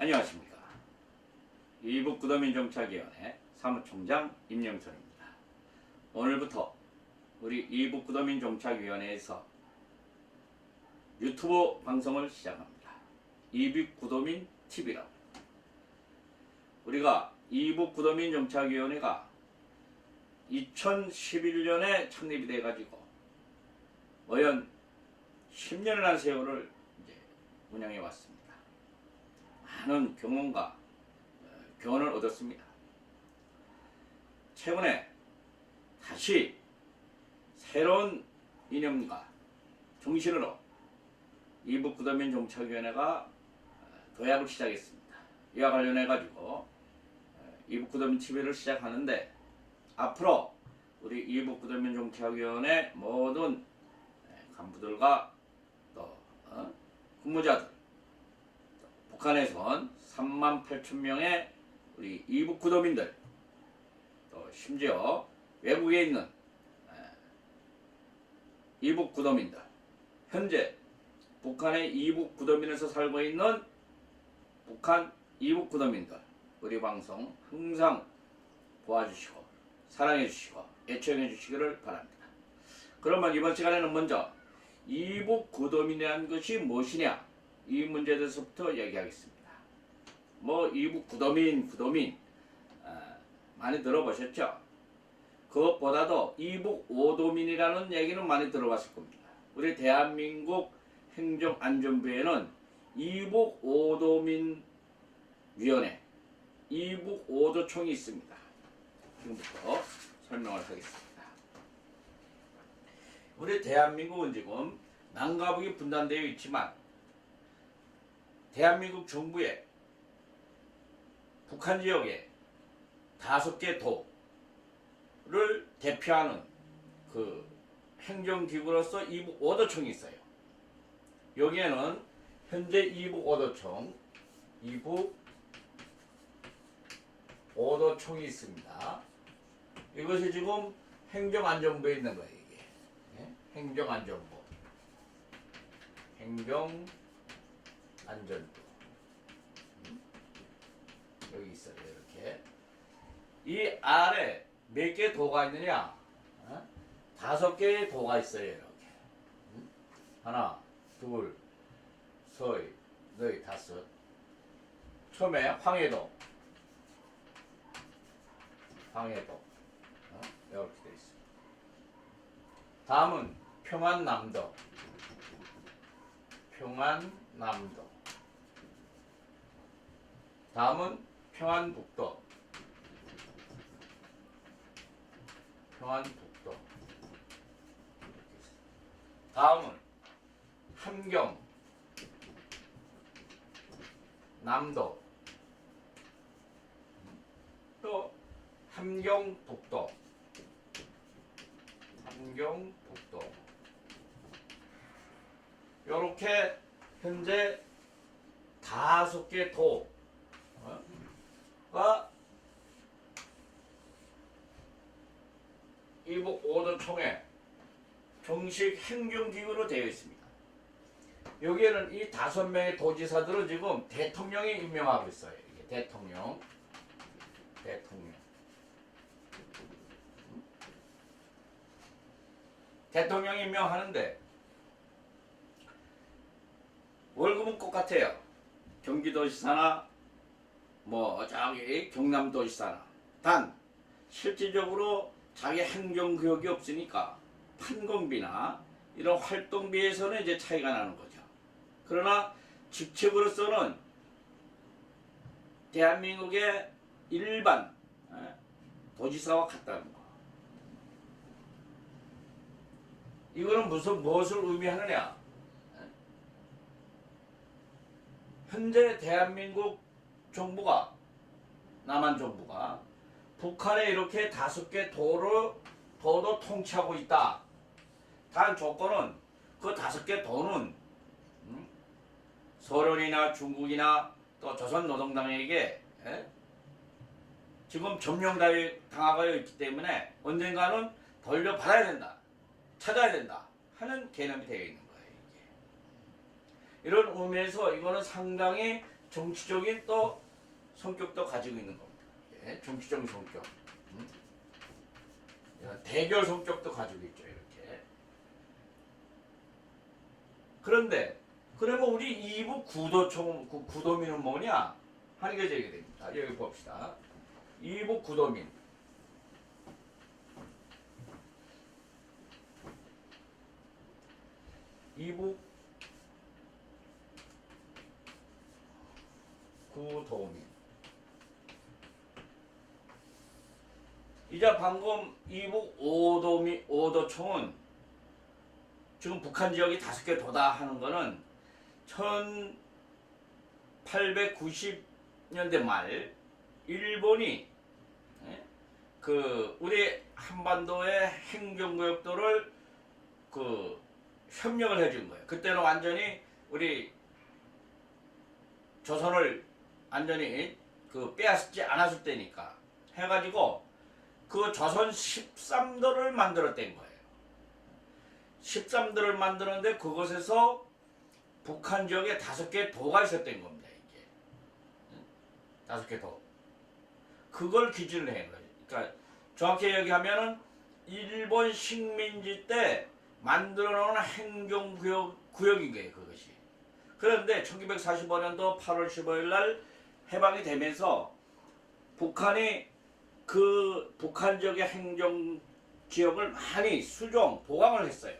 안녕하십니까. 이북구도민정착위원회 사무총장 임영선입니다. 오늘부터 우리 이북구도민정착위원회에서 유튜브 방송을 시작합니다. 이북구도민 TV라고. 우리가 이북구도민정착위원회가 2011년에 창립이 돼가지고 어연 10년이라는 세월을 운영해 왔습니다. 많은 경험과 어, 교훈을 얻었습니다. 최근에 다시 새로운 이념과 정신으로 이북구도민 정착위원회가 어, 도약을 시작했습니다. 이와 관련해 가지고 이북구도민 TV를 시작하는데 앞으로 우리 이북구도민 정착위원회 모든 에, 간부들과 또 어, 근무자들 북한에서 온 3만 8천 명의 우리 이북 구도민들 또 심지어 외국에 있는 에, 이북 구도민들 현재 북한의 이북 구도민에서 살고 있는 북한 이북 구도민들 우리 방송 항상 도와주시고 사랑해 주시고 애청해 주시기를 바랍니다. 그러면 이번 시간에는 먼저 이북 구도민이라는 것이 무엇이냐 이 문제에 대해서부터 얘기하겠습니다. 뭐 이북 구도민 구도민 아, 많이 들어보셨죠? 그것보다도 이북 오도민이라는 얘기는 많이 들어봤을 겁니다. 우리 대한민국 행정안전부에는 이북 오도민 위원회 이북 오도총이 있습니다. 지금부터 설명을 하겠습니다. 우리 대한민국은 지금 남과 북이 분단되어 있지만 대한민국 정부에 북한 지역에 다섯 개 도를 대표하는 그 행정기구로서 이북 오도청이 있어요. 여기에는 현재 이북 오도청, 이북 오도총이 있습니다. 이것이 지금 행정안전부에 있는 거예요, 이게. 예? 행정안전부. 행정 안전부. 음? 여기 있어요, 이렇게. 이 아래 몇 개 도가 있느냐? 어? 다섯 개의 도가 있어요, 이렇게. 음? 하나, 둘, 셋, 넷, 다섯. 처음에 황해도. 황해도. 어? 이렇게 돼 있습니다. 다음은 평안남도. 평안남도. 다음은 평안북도. 평안북도. 이렇게. 다음은 함경. 남도. 또 함경북도. 함경북도. 요렇게 현재 다섯 개 도 가 이북 오도총회 정식 행정기구로 되어 있습니다. 여기에는 이 다섯 명의 도지사들은 지금 대통령이 임명하고 있어요. 이게 대통령, 대통령. 대통령이 임명하는데 월급은 똑같아요. 경기도지사나 뭐 저기 경남도지사나 단 실질적으로 자기 행정구역이 없으니까 판공비나 이런 활동비에서는 이제 차이가 나는 거죠. 그러나 직책으로서는 대한민국의 일반 예, 도지사와 같다는 거. 이거는 무슨 무엇을 의미하느냐? 예? 현재 대한민국 정부가 남한 정부가 북한에 이렇게 다섯 개 도를 도도 통치하고 있다. 단 조건은 그 다섯 개 도는 음? 소련이나 중국이나 또 조선노동당에게 예? 지금 점령당하고 있기 때문에 언젠가는 돌려받아야 된다. 찾아야 된다. 하는 개념이 되어 있는 거예요. 이게. 이런 의미에서 이거는 상당히 정치적인 또 성격도 가지고 있는 겁니다. 예, 정치적인 성격. 음? 대결 성격도 가지고 있죠. 이렇게. 그런데 그러면 우리 이부 구도총 구- 구도민은 뭐냐 하는 게 제기됩니다. 여기 봅시다. 이부 구도민. 이부 구도민. 이제 방금 이북 오도미 오도총은 지금 북한 지역이 다섯 개 도다 하는 거는 1890년대 말 일본이 예? 그 우리 한반도의 행정구역도를 그 협력을 해준 거예요. 그때는 완전히 우리 조선을 완전히 그 빼앗지 않았을 때니까 해가지고 그 조선 13도를 만들었던 거예요. 13도를 만드는데 그곳에서 북한 지역에 다섯 개 도가 있었던 겁니다. 이게 응? 다섯 개 도. 그걸 기준으로 한 거예요. 그러니까 정확히 얘기하면은 일본 식민지 때 만들어 놓은 행정구역 구역인 거예요. 그것이. 그런데 1945년도 8월 15일 날 해방이 되면서 북한이 그 북한 지역의 행정 지역을 많이 수종 보강을 했어요.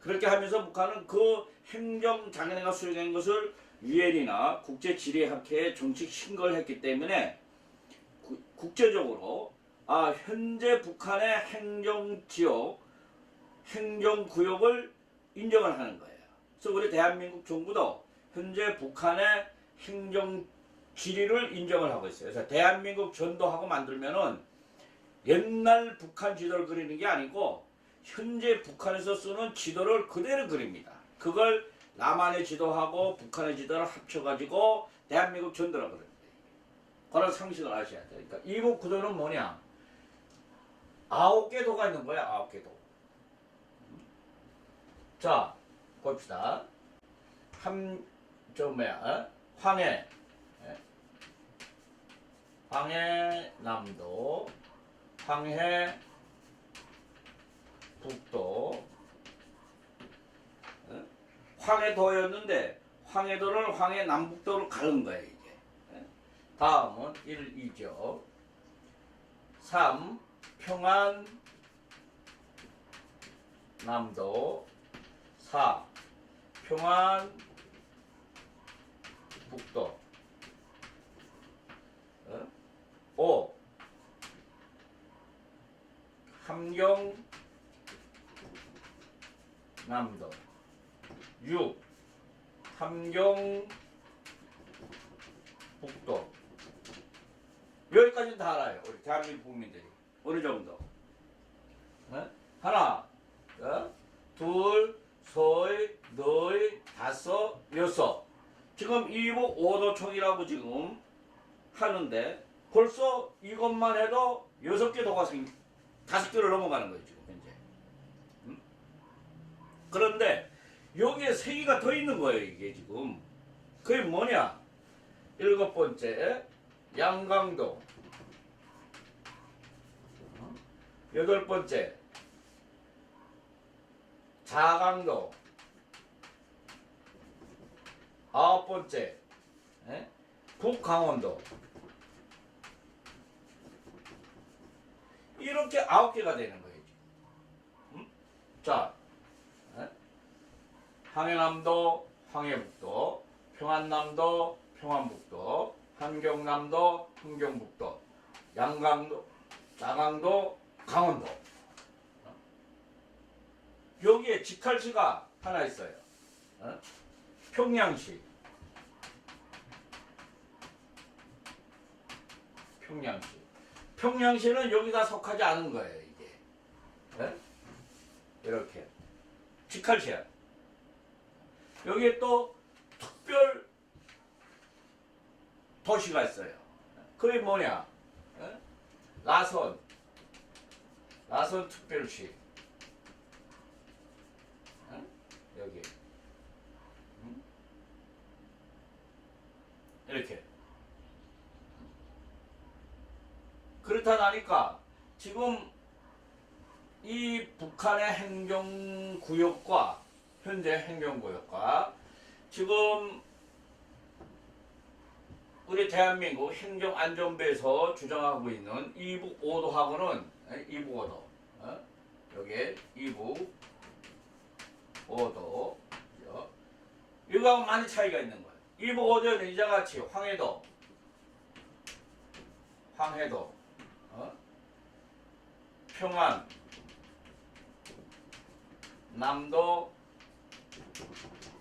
그렇게 하면서 북한은 그 행정 장애가 수행한 것을 유엔이나 국제 지리학회에 정식 신고를 했기 때문에 구- 국제적으로 아 현재 북한의 행정 지역 행정 구역을 인정을 하는 거예요. 그래서 우리 대한민국 정부도 현재 북한의 행정 지리를 인정을 하고 있어요. 그래서 대한민국 전도하고 만들면은 옛날 북한 지도를 그리는 게 아니고 현재 북한에서 쓰는 지도를 그대로 그립니다. 그걸 남한의 지도하고 북한의 지도를 합쳐가지고 대한민국 전도라고 그럽니다. 그런 상식을 아셔야 돼요. 그러니까 이북 구도는 뭐냐? 아홉 개 도가 있는 거야. 아홉 개 도. 자, 봅시다. 함, 저 뭐야? 어? 황해. 예? 황해남도, 황해 북도, 어? 황해도였는데 황해도를 황해남북도로 가른 거예요. 예? 다음은 1, 2죠. 3. 평안 남도 4. 평안 북도 어? 5. 함경 남도 6. 함경 북도 여기까지는 다 알아요. 우리 대한민국 국민들이. 어느 정도? 어? 하나 어? 둘 셋, 넷, 다섯, 여섯. 지금 이북 오도총이라고 지금 하는데 벌써 이것만 해도 여섯 개 도가 생 다섯 개를 넘어가는 거예요 지금 현재. 음? 그런데 여기에 세 개가 더 있는 거예요 이게 지금. 그게 뭐냐? 일곱 번째 양강도. 어? 여덟 번째 자강도. 아홉 번째 예? 북강원도. 이렇게 아홉 개가 되는 거예요. 음? 자, 예? 항해남도, 항해북도, 평안남도, 평안북도, 한경남도, 한경북도, 양강도, 자강도, 강원도. 어? 여기에 직할시가 하나 있어요. 어? 평양시. 평양시. 평양시는 여기다 속하지 않은 거예요, 이게. 예? 이렇게. 직할시야. 여기에 또 특별 도시가 있어요. 그게 뭐냐? 예? 라선. 라선 특별시. 예? 여기. 음? 이렇게. 그렇다 나니까 지금 이 북한의 행정구역과 현재 행정구역과 지금 우리 대한민국 행정안전부에서 주장하고 있는 이북 오도하고는 에, 이북 오도 어? 여기 이북 오도 그죠? 이거하고 많이 차이가 있는 거예요. 이북 오도는 이자 같이 황해도 황해도 어? 평안 남도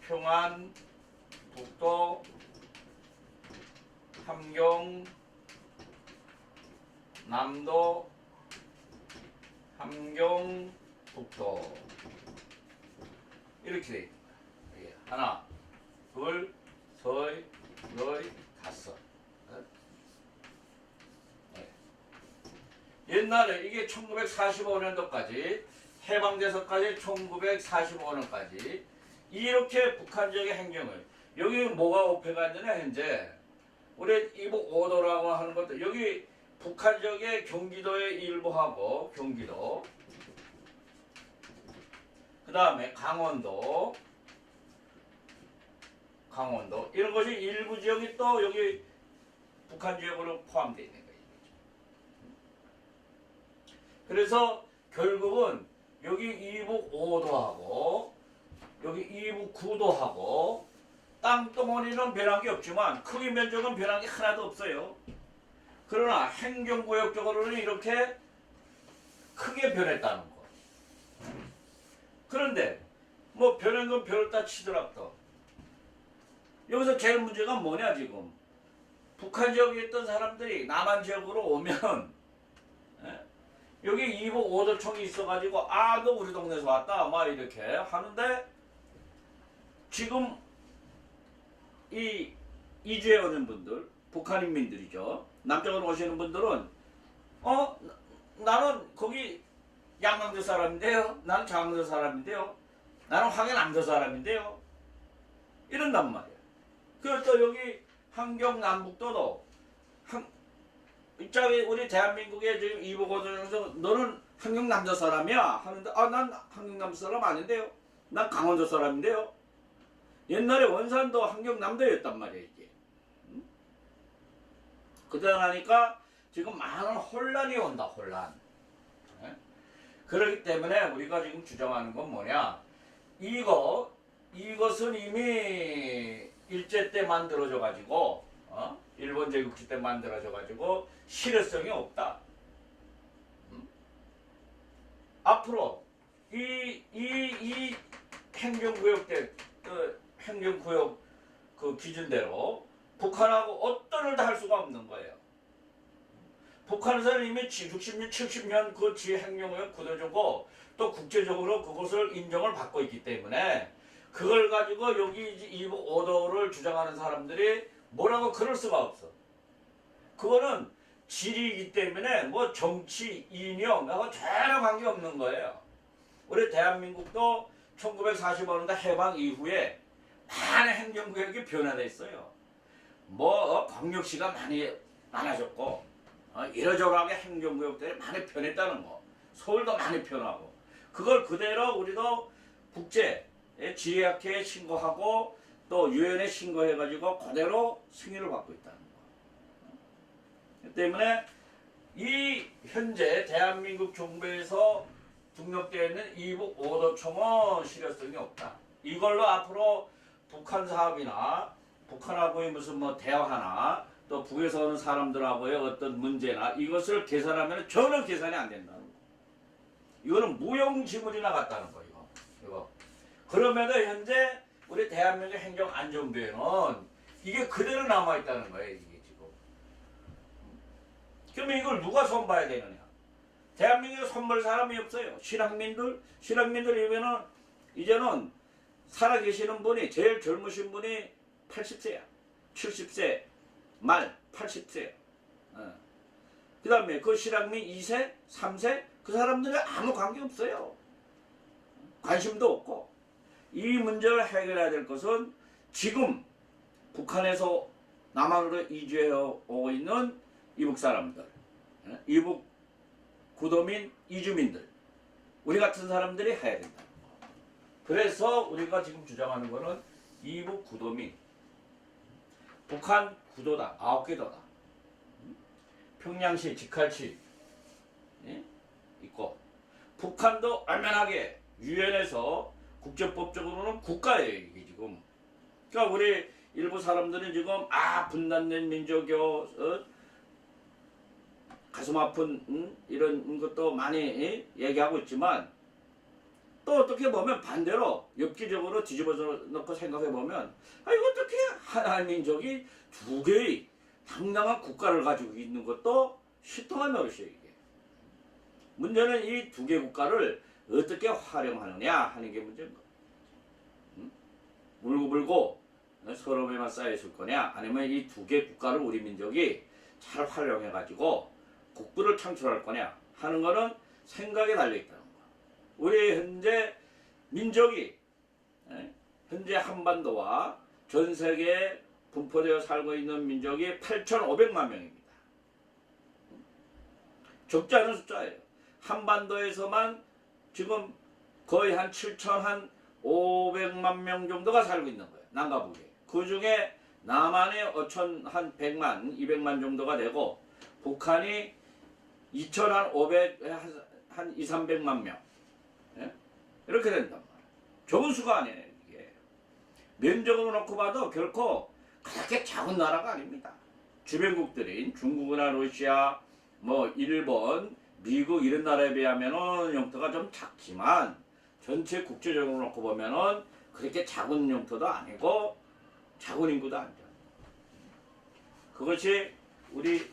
평안 북도 함경 남도 함경 북도. 이렇게 돼 하나 둘셋넷 다섯 어? 네. 옛날에 이게 1945년도까지 해방돼서까지 1945년까지 이렇게 북한적인 행정을 여기 뭐가 오페가 있느냐 현재. 우리 이북 오도라고 하는 것도 여기 북한적의 경기도의 일부하고 경기도. 그 다음에 강원도 강원도. 이런 것이 일부 지역이 또 여기 북한 지역으로 포함되어 있는 거예요. 그래서 결국은 여기 이북 5도 하고 여기 이북 9도 하고 땅덩어리는 변한 게 없지만 크기 면적은 변한 게 하나도 없어요. 그러나 행정구역적으로는 이렇게 크게 변했다는 거. 그런데 뭐 변한 건 변했다 치더라도 여기서 제일 문제가 뭐냐 지금 북한 지역에 있던 사람들이 남한 지역으로 오면 예? 여기 이북 오도청이 있어가지고 아 너 우리 동네에서 왔다 막 이렇게 하는데 지금 이 이주해 오는 분들 북한 인민들이죠. 남쪽으로 오시는 분들은 어? 나- 나는 거기 양강도 사람인데요. 나는 장강도 사람인데요. 나는 황해남도 사람인데요. 이런단 말이야 그리고 또 여기 한경 남북도도 한 입장에 우리 대한민국의 지금 이보고전에서 너는 한경 남자 사람이야 하는데 아 난 한경 남자 사람 아닌데요 난 강원도 사람인데요 옛날에 원산도 한경남도였단 말이에요 이게 응? 그러다니까 지금 많은 혼란이 온다 혼란 예? 그렇기 때문에 우리가 지금 주장하는 건 뭐냐 이거 이것은 이미 일제 때 만들어져 가지고 어? 일본 제국시 때 만들어져 가지고 실효성이 없다 응? 앞으로 이 이 이 행정구역 때 그 행정구역 그 기준대로 북한하고 어떤 일도 할 수가 없는 거예요. 북한에서는 이미 60년, 70년 그 지휘 행정구역 굳어주고 또 국제적으로 그것을 인정을 받고 있기 때문에 그걸 가지고 여기 이북 오도를 주장하는 사람들이 뭐라고 그럴 수가 없어. 그거는 지리이기 때문에 뭐 정치, 이념하고 전혀 관계 없는 거예요. 우리 대한민국도 1945년도 해방 이후에 많은 행정구역이 변화됐어요. 뭐 어, 광역시가 많이 많아졌고 어, 이러저러하게 행정구역들이 많이 변했다는 거. 서울도 많이 변하고 그걸 그대로 우리도 국제 지혜학회에 신고하고 또 유엔에 신고해가지고 그대로 승인을 받고 있다는 거. 그 때문에 이 현재 대한민국 정부에서 등록되어 있는 이북 오도청은 실효성이 없다. 이걸로 앞으로 북한 사업이나 북한하고의 무슨 뭐 대화나 또 북에서 오는 사람들하고의 어떤 문제나 이것을 계산하면 전혀 계산이 안 된다는 거. 이거는 무용지물이나 같다는 거 이거. 이거. 그럼에도 현재 우리 대한민국 행정안전부에는 이게 그대로 남아 있다는 거예요 이게 지금. 그러면 이걸 누가 손봐야 되느냐? 대한민국에 손볼 사람이 없어요. 신학민들, 신학민들이면은 이제는 살아계시는 분이 제일 젊으신 분이 80세야. 70세 말 80세. 어. 그 다음에 그 신학민 2세, 3세 그 사람들이 아무 관계 없어요. 관심도 없고 이 문제를 해결해야 될 것은 지금 북한에서 남한으로 이주해 오고 있는 이북 사람들, 예? 이북 구도민 이주민들, 우리 같은 사람들이 해야 된다. 그래서 우리가 지금 주장하는 거는 이북 구도민, 북한 구도다, 아홉 개도다. 평양시, 직할시 예? 있고 북한도 얼마나게 유엔에서 국제법적으로는 국가예요 이게 지금. 그러니까 우리 일부 사람들은 지금 아 분단된 민족이요, 어? 가슴 아픈 음? 이런 것도 많이 예? 얘기하고 있지만 또 어떻게 보면 반대로 엽기적으로 뒤집어져 놓고 생각해 보면 아 이거 어떻게 하나의 민족이 두 개의 당당한 국가를 가지고 있는 것도 시통한 노릇이에요 이게. 문제는 이 두 개 국가를 어떻게 활용하느냐 하는 게 문제인 거. 응? 울고불고 서러움에만 쌓여 있을 거냐 아니면 이 두 개 국가를 우리 민족이 잘 활용해 가지고 국부를 창출할 거냐 하는 거는 생각에 달려 있다는 거. 우리 현재 민족이 예? 현재 한반도와 전 세계에 분포되어 살고 있는 민족이 8,500만 명입니다. 적지 않은 숫자예요. 한반도에서만 지금 거의 한 7,500만 명 정도가 살고 있는 거예요. 남과 북에. 그 중에 남한이 5천 한 100만, 200만 정도가 되고 북한이 2,500, 한 2, 300만 명. 예? 이렇게 된단 말이에요. 적은 수가 아니에요, 이게. 면적으로 놓고 봐도 결코 그렇게 작은 나라가 아닙니다. 주변국들인 중국이나 러시아, 뭐 일본, 미국 이런 나라에 비하면은 영토가 좀 작지만 전체 국제적으로 놓고 보면은 그렇게 작은 영토도 아니고 작은 인구도 아니죠. 그것이 우리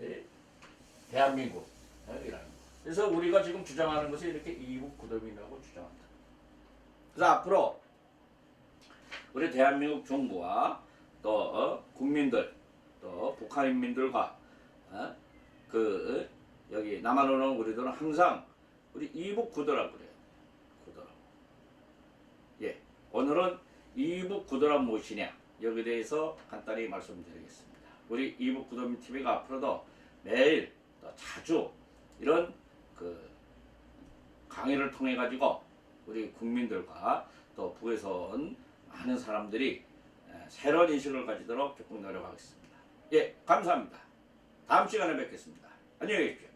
예, 대한민국 예, 이라는 거. 그래서 우리가 지금 주장하는 것이 이렇게 이국 구도민이라고 주장한다. 그래서 앞으로 우리 대한민국 정부와 또 어, 국민들 또 북한 인민들과 어, 그 어, 여기 남한으로는 우리들은 항상 우리 이북 구도라고 그래요. 구도라. 예, 오늘은 이북 구도란 무엇이냐 여기에 대해서 간단히 말씀드리겠습니다. 우리 이북 구도민 TV가 앞으로도 매일 또 자주 이런 그 강의를 통해 가지고 우리 국민들과 또 북에서 온 많은 사람들이 에, 새로운 인식을 가지도록 적극 노력하겠습니다. 예, 감사합니다. 다음 시간에 뵙겠습니다. 안녕히 계십시오.